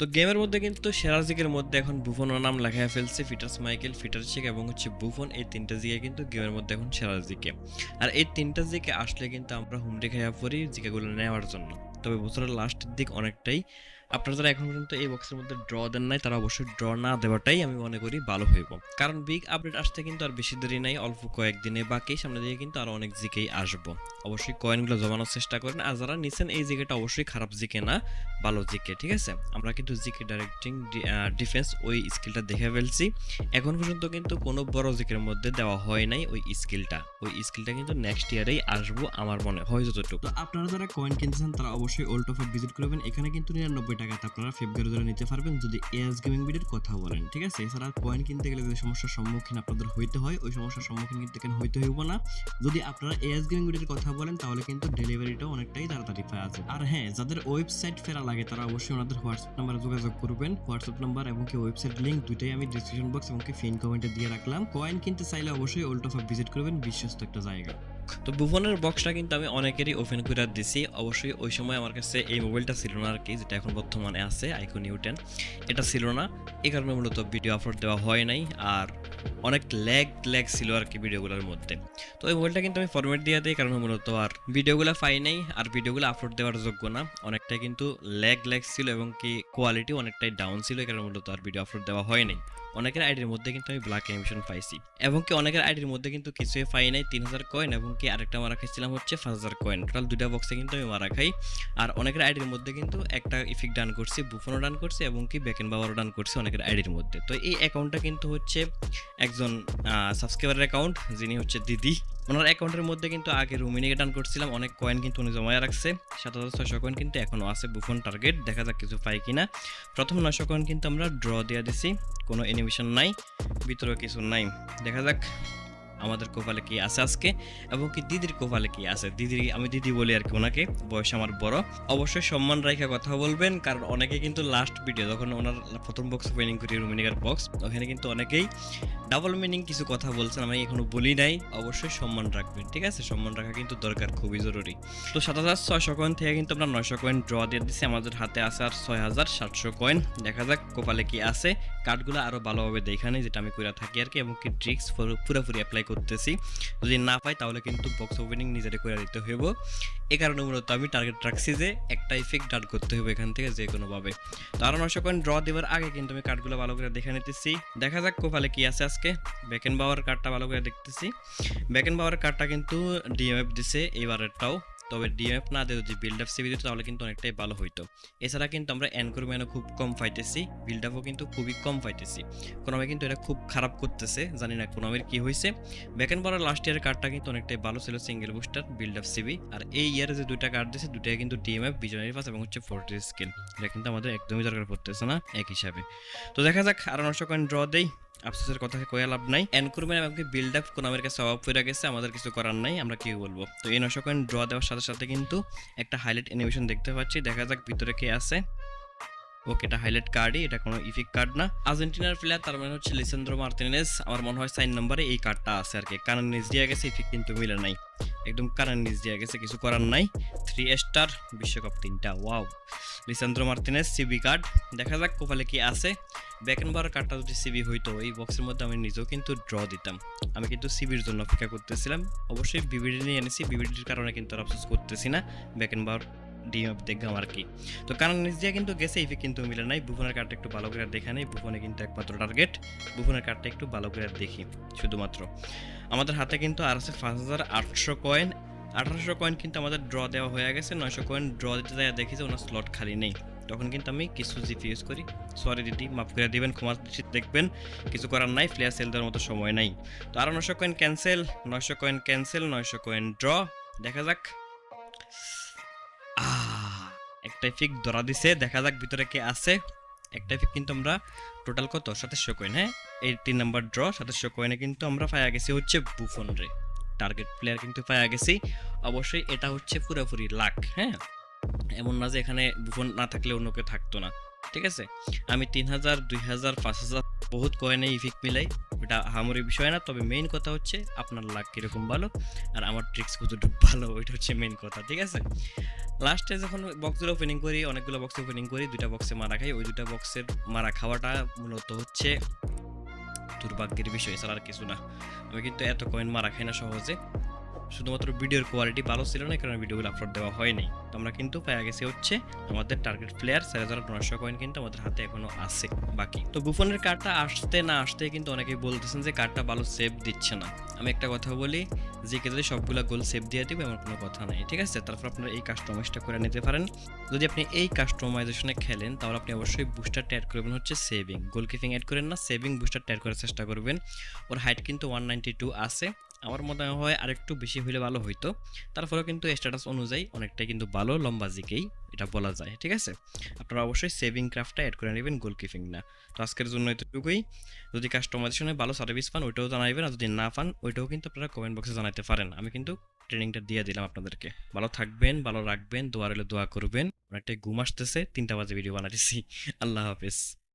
তো গেমের মধ্যে কিন্তু সেরাজিকের মধ্যে এখন বুফনের নাম লেখা ফেলছে ফিটার্স মাইকেল ফিটার শেখ এবং হচ্ছে বুফন, এই তিনটা জিকে কিন্তু গেমের মধ্যে এখন সেরা জিকে আর এই তিনটা জিকে আসলে কিন্তু আমরা হুম খাইয়া পড়ি জিকাগুলো নেওয়ার জন্য। তবে বছরের লাস্টের দিক অনেকটাই। আপনারা যারা এখন পর্যন্ত এই বক্সের মধ্যে ড্র দেন নাই, তারা অবশ্যই ড্র না দেওয়াটাই আমি মনে করি ভালো হইব। কারণ বিগ আপডেট আসতে কিন্তু আর বেশি দেরি নাই, অল্প কয়েকদিনে বাকি সামনে দিকে কিন্তু আরও অনেক জিকেই আসব। অবশ্যই কয়েনগুলো জমানোর চেষ্টা করেন। আর যারা নিছেন এই জিকেটা অবশ্যই খারাপ জিকে না, ভালো জিকে, ঠিক আছে? আমরা কিন্তু জিকে ডাইরেক্টিং ডিফেন্স ওই স্কিলটা দেখে ফেলছি। এখন পর্যন্ত কিন্তু কোনো বড় জিকের মধ্যে দেওয়া হয় নাই ওই স্কিলটা ওই স্কিলটা কিন্তু নেক্সট ইয়ারেই আসব আমার মনে হয় যতটুকু। আপনারা যারা কয়েন কিনতেছেন, তারা অবশ্যই ওল্ড অফার ভিজিট করবেন এখানে কিন্তু নিরানব্বই টাকাতে আপনারা ফেব্রুয়ারি ধরে নিতে পারবেন যদি এএস গেমিং বিডের কথা বলেন, ঠিক আছে? এছাড়া কয়েন কিনতে গেলে যে সমস্যার সম্মুখীন আপনাদের হইতে হয়, ওই সমস্যার সম্মুখীন কিন্তু এখানে হইতে হইব না। যদি আপনারা এস গেমিং বিডের কথা বলেন, তাহলে কিন্তু ডেলিভারিটাও অনেকটাই তাড়াতাড়ি পাওয়া যায়। আর হ্যাঁ যাদের ওয়েবসাইট ফেরা লাগে, তারা অবশ্যই ওনাদের হোয়াটসঅ্যাপ নাম্বারে যোগাযোগ করবেন। হোয়াটসঅ্যাপ নাম্বার এবং কি ওয়েবসাইট লিঙ্ক দুইটাই আমি ডিসক্রিপশন বক্স এবং কি ফিন কমেন্টে দিয়ে রাখলাম। কয়েন কিনতে চাইলে অবশ্যই ওল্ড অফার ভিজিট করবেন, বিশ্বস্ত একটা জায়গা। তো বুফনের বক্সটা কিন্তু আমি অনেকেরই ওপেন করে দিছি। অবশ্যই ওই সময় আমার কাছে এই মোবাইলটা ছিল না আর কি, যেটা এখন বর্তমানে আছে আইকন ইউ টেন এটা ছিল না। এই কারণে মূলত ভিডিও আপলোড দেওয়া হয় নাই। আর অনেক ল্যাগ ল্যাগ ছিল আর কি ভিডিওগুলোর মধ্যে। তো এই মোবাইলটা কিন্তু আমি ফরম্যাট দিয়ে দিই, কারণ মূলত আর ভিডিওগুলো পাই নাই, আর ভিডিওগুলো আপলোড দেওয়ার যোগ্য না। অনেকটাই কিন্তু ল্যাগ ল্যাগ ছিল এবং কি কোয়ালিটি অনেকটাই ডাউন ছিল কারণে মূলত আর ভিডিও আপলোড দেওয়া হয় নাই অনেকের আইডির মধ্যে কিন্তু আমি ব্ল্যাক অ্যানিমেশন পাইছি। এবং কি অনেকের আইডির মধ্যে কিন্তু কিছুই পাই নাই, তিন হাজার কয়েন এবং কি আরেকটা মারা খাইছিলাম হচ্ছে পাঁচ হাজার কয়েন টোটাল দুইটা বক্সে কিন্তু আমি মারা খাই। আর অনেকের আইডির মধ্যে কিন্তু একটা ইফিক ডান করছি বুফনও ডান করছি এবং কি ব্যাকেন বাবারও ডান করছি অনেকের আইডির মধ্যে। তো এই অ্যাকাউন্টটা কিন্তু হচ্ছে একজন সাবস্ক্রাইবারের অ্যাকাউন্ট যিনি হচ্ছে দিদি। ওনার অ্যাকাউন্টের মধ্যে কিন্তু আগে রুমিনিকে ডান করছিলাম, অনেক কয়েন কিন্তু উনি জমায় রাখছে। সাত হাজার ছয়শো কয়েন কিন্তু এখনও আছে বুফন টার্গেট দেখা যাক কিছু পাই কিনা। প্রথম নয়শো কয়েন কিন্তু আমরা ড্র দিয়ে দিছি, কোনো অ্যানিমেশন নাই, ভিতরেও কিছু নাই। দেখা যাক। আমাদের কোপালে কি আছে আজকে? এবং কি দিদির কোপালে কি আছে? দিদি, আমি দিদি বলি আর কি ওনাকে। বয়স আমার বড়। অবশ্যই সম্মান রেখে কথা বলবেন, কারণ অনেকে কিন্তু লাস্ট ভিডিও যখন ওনার প্রথম বক্স ওপেনিং করি, রুমিনিকার বক্স ওখানে কিন্তু অনেকেই ডাবল মিনিং কিছু কথা বলছেন, আমি এখনও বলি নাই। অবশ্যই সম্মান রাখবেন, ঠিক আছে? সম্মান রাখা কিন্তু দরকার, খুবই জরুরি। তো সাত হাজার ছয়শো কয়েন থেকে কিন্তু আমরা নয়শো কয়েন ড্র দিয়ে দিচ্ছি আমাদের হাতে আছে আর ছয় হাজার সাতশো কয়েন দেখা যাক কোপালে কি আছে। কার্ডগুলো আরও ভালোভাবে দেখা নেই, যেটা আমি করে থাকি আর কি, এবং কি ট্রিক্স পুরোপুরি অ্যাপ্লাই করতেছি। যদি না পাই, তাহলে কিন্তু বক্স ওপেনিং নিজেরে করে দিতে হইব। এ কারণে মূলত আমি টার্গেট রাখছি যে একটা ইফেক্ট ডান করতে হবে এখান থেকে যে কোনোভাবে। তো আরও নশো কয়েন ড্র দেওয়ার আগে কিন্তু আমি কার্ডগুলো ভালো করে দেখে নিতেছি। দেখা যাক কোপালে কি আছে আজকে। ব্যাকেন বাওয়ার কার্ডটা ভালো করে দেখতেছি। ব্যাকেন বাওয়ার কার্ডটা কিন্তু ডিএমএফ দিছে, এইবারেরটাও। তবে ডিএমএফ না দিয়ে যদি বিল্ড আপ সিবি দিত, তাহলে কিন্তু অনেকটাই ভালো হইতো। এছাড়া কিন্তু আমরা এনকোরম্যানও খুব কম পাইতেছি বিল্ড আপও কিন্তু খুবই কম পাইতেছি। কোনোমে কিন্তু এটা খুব খারাপ করতেছে, জানি না কোনোমের কি হয়েছে ব্যাকেন বাওয়ার লাস্ট ইয়ারের কার্ডটা কিন্তু অনেকটাই ভালো ছিল single booster build up CB আর এই ইয়ারে যে দুইটা কার্ড দিয়েছে দুটাই কিন্তু ডিএমএফ বিজনারি পাস এবং হচ্ছে ফোর্টি স্কিল এটা কিন্তু আমাদের একদমই দরকার পড়তেছে না, এক হিসাবে। তো দেখা যাক, আরও কয়েন ড্র দেই। আফসোসের কথা কয়ে লাভ নাই। এনকুরমেন্ট আমাকে বিল্ড আপ কোন আমার কাছে অভাব ফিরে গেছে, আমাদের কিছু করার নাই, আমরা কি বলব? তো এই নশো কয়েন ড্র দেওয়ার সাথে সাথে কিন্তু একটা হাইলাইট অ্যানিমেশন দেখতে পাচ্ছি। দেখা যাক ভিতরে কে আছে। ওকে, এটা হাইলাইট কার্ডই এটা কোনো ইফিক কার্ড না। আর্জেন্টিনার প্লেয়ার তার মানে হচ্ছে লিসেন্দ্রো মার্তিনেস। আমার মনে হয় সাইন নাম্বারে এই কার্ডটা আছে আর কি। কারণ নিজ দিয়ে গেছে ইফিক কিন্তু মিলে নাই। একদম কারেন্ট নিজ দিয়ে গেছে, কিছু করার নাই। থ্রি স্টার বিশ্বকাপ তিনটা wow Lisandro Martinez CB card দেখা যাক কোপালে কি আছে। ব্যাকেনবার কার্ডটা যদি সিবি হইতো, এই বক্সের মধ্যে আমি নিজেও কিন্তু ড্র দিতাম। আমি কিন্তু সিবির জন্য অপেক্ষা করতেছিলাম। অবশ্যই বিবিডি নিয়ে এনেছি। বিবিডির কারণে কিন্তু আর আফসোস করতেছি না। ব্যাকেনবার ডিএম দেখলাম আর কি। তো কারণ নিজ দিয়ে কিন্তু গেছে ইফে কিন্তু মিলে নাই। বুফনের কার্ডটা একটু ভালো করে দেখা নেই। বুফনে কিন্তু একমাত্র টার্গেট বুফনের কার্ডটা একটু ভালো করে দেখি, শুধুমাত্র। আমাদের হাতে কিন্তু আর আছে পাঁচ হাজার আটশো কয়েন আঠারোশো কয়েন কিন্তু আমাদের ড্র দেওয়া হয়ে গেছে। নয়শো কয়েন ড্র দিতে দেওয়া দেখি যে ওনার স্লট খালি নেই। তখন কিন্তু আমি কিছু জিপি ইউজ করি। সরি দিদি, মাফ করে দিবেন, ক্ষমা দেখবেন। কিছু করার নাই ফ্লেয়ার সেল দেওয়ার মতো সময় নাই। তো আরও নয়শো কয়েন ক্যান্সেল নয়শো কয়েন ক্যান্সেল নয়শো কয়েন ড্র দেখা যাক। একটা ফিক ধরা দিছে, দেখা যাক ভিতরে কে আছে। একটা ফিক কিন্তু আমরা টোটাল কত? সাতাশশো কয়েন হ্যাঁ? এই তিন নাম্বার ড্র সাতাশশো কয়েনে কিন্তু আমরা পাইয়া গেছি হচ্ছে বুফন রে টার্গেট প্লেয়ার কিন্তু পাইয়া গেছি। অবশ্যই এটা হচ্ছে পুরোপুরি লাক হ্যাঁ? এমন না যে এখানে বুফন না থাকলে অন্য কেউ থাকতো না, ঠিক আছে? আমি তিন হাজার, দুই হাজার, পাঁচ হাজার বহুত কয়েনে ইফিক মিলাই ওটা হামরি বিষয় না, তবে মেইন কথা হচ্ছে আপনার লাক কীরকম ভালো আর আমার ট্রিক্স কতটুকু ভালো, ওইটা হচ্ছে মেইন কথা, ঠিক আছে? লাস্টে যখন বক্সগুলো ওপেনিং করি, অনেকগুলো বক্স ওপেনিং করি, দুইটা বক্সে মারা খাই, ওই দুটা বক্সের মারা খাওয়াটা মূলত হচ্ছে দুর্ভাগ্যের বিষয় ছাড়া আর কিছু না। আমি কিন্তু এত কয়েন মারা খাই না সহজে। শুধুমাত্র ভিডিওর কোয়ালিটি ভালো ছিল না কারণে ভিডিওগুলো আপলোড দেওয়া হয়নি। তো আমরা কিন্তু পেয়ে গেছি হচ্ছে আমাদের টার্গেট প্লেয়ার চার হাজার নশো কয়েন কিন্তু আমাদের হাতে এখনও আছে, বাকি। তো বুফনের কার্ডটা আসতে না আসতে কিন্তু অনেকেই বলতেছেন যে কার্ডটা ভালো সেভ দিচ্ছে না। আমি একটা কথা বলি যে কে যদি সবগুলা গোল সেভ দিয়ে দিব এমন কোনো কথা নেই, ঠিক আছে? তারপর আপনারা এই কাস্টমাইজটা করে নিতে পারেন। যদি আপনি এই কাস্টমাইজেশনে খেলেন, তাহলে আপনি অবশ্যই বুস্টারটা অ্যাড করবেন হচ্ছে সেভিং গোল কিপিং অ্যাড করেন না সেভিং বুস্টারটা অ্যাড করার চেষ্টা করবেন। ওর হাইট কিন্তু ওয়ান নাইনটি টু আছে। আমার মনে হয় আরেকটু বেশি হলে ভালো হইতো। তারপরেও কিন্তু স্ট্যাটাস অনুযায়ী অনেকটাই কিন্তু ভালো, লম্বা জিকেই এটা বলা যায়, ঠিক আছে? আপনারা অবশ্যই সেভিং ক্রাফটটা অ্যাড করে নেবেন গোল কিপিং না। তো আজকের জন্য এতটুকুই। যদি কাস্টমাইজেশনে ভালো সার্ভিস পান, ওইটাও জানাবেন আর যদি না পান, ওইটাও কিন্তু আপনারা কমেন্ট বক্সে জানাতে পারেন। আমি কিন্তু ট্রেনিংটা দিয়ে দিলাম আপনাদেরকে। ভালো থাকবেন, ভালো রাখবেন, দোয়া রইলে দোয়া করবেন। অনেকটাই ঘুম আসতেছে, তিনটা বাজে ভিডিও বানাতেছি আল্লাহ হাফেজ।